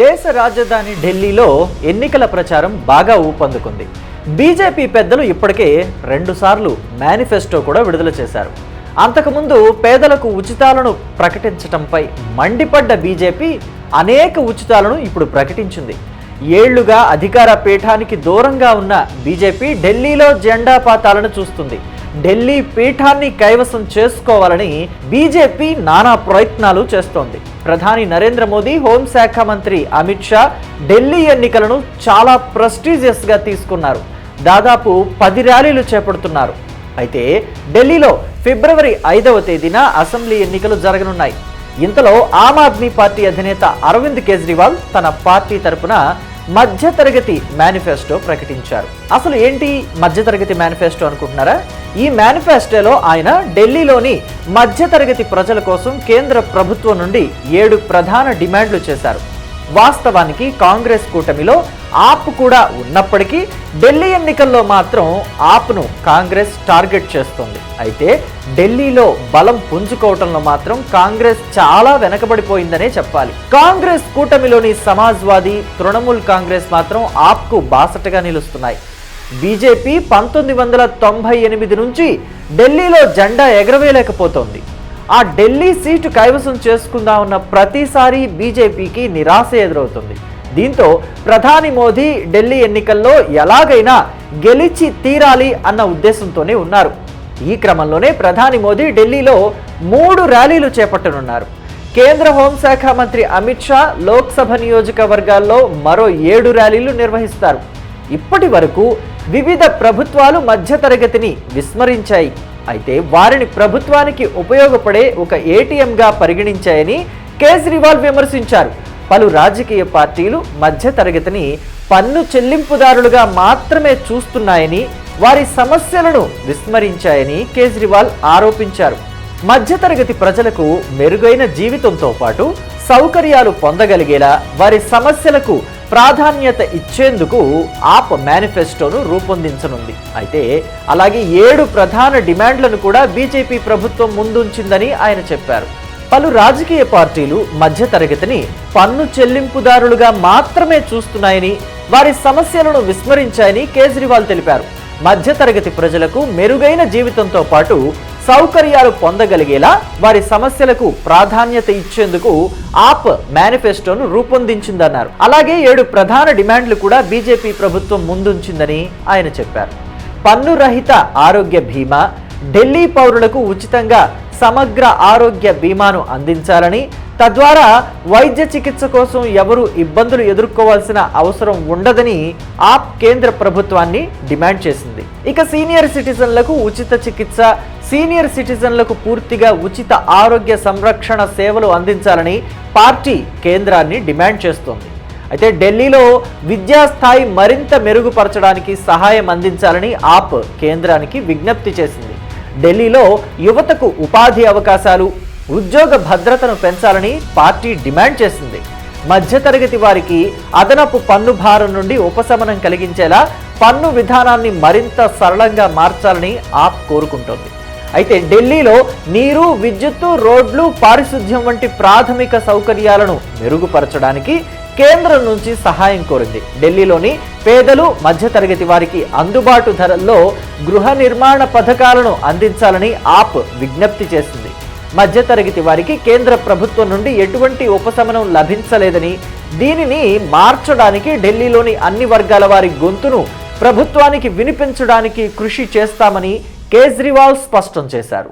దేశ రాజధాని ఢిల్లీలో ఎన్నికల ప్రచారం బాగా ఊపందుకుంది. బీజేపీ పెద్దలు ఇప్పటికే రెండుసార్లు మేనిఫెస్టో కూడా విడుదల చేశారు. అంతకుముందు పేదలకు ఉచితాలను ప్రకటించటంపై మండిపడ్డ బీజేపీ అనేక ఉచితాలను ఇప్పుడు ప్రకటించింది. ఏళ్ళుగా అధికార పీఠానికి దూరంగా ఉన్న బీజేపీ ఢిల్లీలో జెండా పాతాలను చూస్తుంది. ఢిల్లీ పీఠాన్ని కైవసం చేసుకోవాలని బీజేపీ నానా ప్రయత్నాలు చేస్తోంది. ప్రధాని నరేంద్ర మోదీ హోంశాఖ మంత్రి అమిత్ షా ఢిల్లీ ఎన్నికలను చాలా ప్రెస్టీజియస్గా తీసుకున్నారు. దాదాపు పది ర్యాలీలు చేపడుతున్నారు. అయితే ఢిల్లీలో ఫిబ్రవరి ఐదవ తేదీన అసెంబ్లీ ఎన్నికలు జరగనున్నాయి. ఇంతలో ఆమ్ ఆద్మీ పార్టీ అధినేత అరవింద్ కేజ్రీవాల్ తన పార్టీ తరపున మధ్యతరగతి మేనిఫెస్టో ప్రకటించారు. అసలు ఏంటి మధ్యతరగతి మేనిఫెస్టో అనుకుంటున్నారా? ఈ మేనిఫెస్టోలో ఆయన ఢిల్లీలోని మధ్యతరగతి ప్రజల కోసం కేంద్ర ప్రభుత్వం నుండి ఏడు ప్రధాన డిమాండ్లు చేశారు. వాస్తవానికి కాంగ్రెస్ కూటమిలో ఆప్ కూడా ఉన్నప్పటికీ ఢిల్లీ ఎన్నికల్లో మాత్రం ఆప్ను కాంగ్రెస్ టార్గెట్ చేస్తుంది. అయితే ఢిల్లీలో బలం పుంజుకోవటంలో మాత్రం కాంగ్రెస్ చాలా వెనకబడిపోయిందనే చెప్పాలి. కాంగ్రెస్ కూటమిలోని సమాజ్వాదీ తృణమూల్ కాంగ్రెస్ మాత్రం ఆప్కు బాసటగా నిలుస్తున్నాయి. బీజేపీ పంతొమ్మిది వందల తొంభై ఎనిమిది నుంచి ఢిల్లీలో జెండా ఎగరవేయలేకపోతోంది. ఆ ఢిల్లీ సీటు కైవసం చేసుకుందామన్న ప్రతిసారి బీజేపీకి నిరాశ ఎదురవుతుంది. దీంతో ప్రధాని మోదీ ఢిల్లీ ఎన్నికల్లో ఎలాగైనా గెలిచి తీరాలి అన్న ఉద్దేశంతోనే ఉన్నారు. ఈ క్రమంలోనే ప్రధాని మోదీ ఢిల్లీలో మూడు ర్యాలీలు చేపట్టనున్నారు. కేంద్ర హోంశాఖ మంత్రి అమిత్ షా లోక్సభ నియోజకవర్గాల్లో మరో ఏడు ర్యాలీలు నిర్వహిస్తారు. ఇప్పటి వరకు వివిధ ప్రభుత్వాలు మధ్యతరగతిని విస్మరించాయి. అయితే వారిని ప్రభుత్వానికి ఉపయోగపడే ఒక ఏటీఎంగా పరిగణించాయని కేజ్రీవాల్ విమర్శించారు. పలు రాజకీయ పార్టీలు మధ్యతరగతిని పన్ను చెల్లింపుదారులుగా మాత్రమే చూస్తున్నాయని వారి సమస్యలను విస్మరించాయని కేజ్రీవాల్ ఆరోపించారు. మధ్యతరగతి ప్రజలకు మెరుగైన జీవితంతో పాటు సౌకర్యాలు పొందగలిగేలా వారి సమస్యలకు ప్రాధాన్యత ఇచ్చేందుకు ఆప్ మేనిఫెస్టోను రూపొందించనుంది. అయితే అలాగే ఏడు ప్రధాన డిమాండ్లను కూడా బీజేపీ ప్రభుత్వం ముందుంచిందని ఆయన చెప్పారు. పలు రాజకీయ పార్టీలు మధ్యతరగతిని పన్ను చెల్లింపుదారులుగా మాత్రమే చూస్తున్నాయని వారి సమస్యలను విస్మరించాయని కేజ్రీవాల్ తెలిపారు. మధ్యతరగతి ప్రజలకు మెరుగైన జీవితంతో పాటు సౌకర్యాలు పొందగలిగేలా వారి సమస్యలకు ప్రాధాన్యత ఇచ్చేందుకు ఆప్ మేనిఫెస్టోను రూపొందించిందన్నారు. అలాగే ఏడు ప్రధాన డిమాండ్లు కూడా బీజేపీ ప్రభుత్వం ముందుంచిందని ఆయన చెప్పారు. పన్ను రహిత ఆరోగ్య బీమా ఢిల్లీ పౌరులకు ఉచితంగా సమగ్ర ఆరోగ్య బీమాను అందించాలని తద్వారా వైద్య చికిత్స కోసం ఎవరు ఇబ్బందులు ఎదుర్కోవాల్సిన అవసరం ఉండదని ఆప్ కేంద్ర ప్రభుత్వాన్ని డిమాండ్ చేసింది. ఇక సీనియర్ సిటిజన్లకు ఉచిత చికిత్స సీనియర్ సిటిజన్లకు పూర్తిగా ఉచిత ఆరోగ్య సంరక్షణ సేవలు అందించాలని పార్టీ కేంద్రాన్ని డిమాండ్ చేస్తోంది. అయితే ఢిల్లీలో విద్యా స్థాయి మరింత మెరుగుపరచడానికి సహాయం అందించాలని ఆప్ కేంద్రానికి విజ్ఞప్తి చేసింది. ఢిల్లీలో యువతకు ఉపాధి అవకాశాలు ఉద్యోగ భద్రతను పెంచాలని పార్టీ డిమాండ్ చేసింది. మధ్యతరగతి వారికి అదనపు పన్ను భారం నుండి ఉపశమనం కలిగించేలా పన్ను విధానాన్ని మరింత సరళంగా మార్చాలని ఆప్ కోరుకుంటోంది. అయితే ఢిల్లీలో నీరు విద్యుత్తు రోడ్లు పారిశుద్ధ్యం వంటి ప్రాథమిక సౌకర్యాలను మెరుగుపరచడానికి కేంద్రం నుంచి సహాయం కోరింది. ఢిల్లీలోని పేదలు మధ్యతరగతి వారికి అందుబాటు ధరల్లో గృహ నిర్మాణ పథకాలను అందించాలని ఆప్ విజ్ఞప్తి చేసింది. మధ్యతరగతి వారికి కేంద్ర ప్రభుత్వం నుండి ఎటువంటి ఉపశమనం లభించలేదని దీనిని మార్చడానికి ఢిల్లీలోని అన్ని వర్గాల వారి గొంతును ప్రభుత్వానికి వినిపించడానికి కృషి చేస్తామని కేజ్రీవాల్ స్పష్టం చేశారు.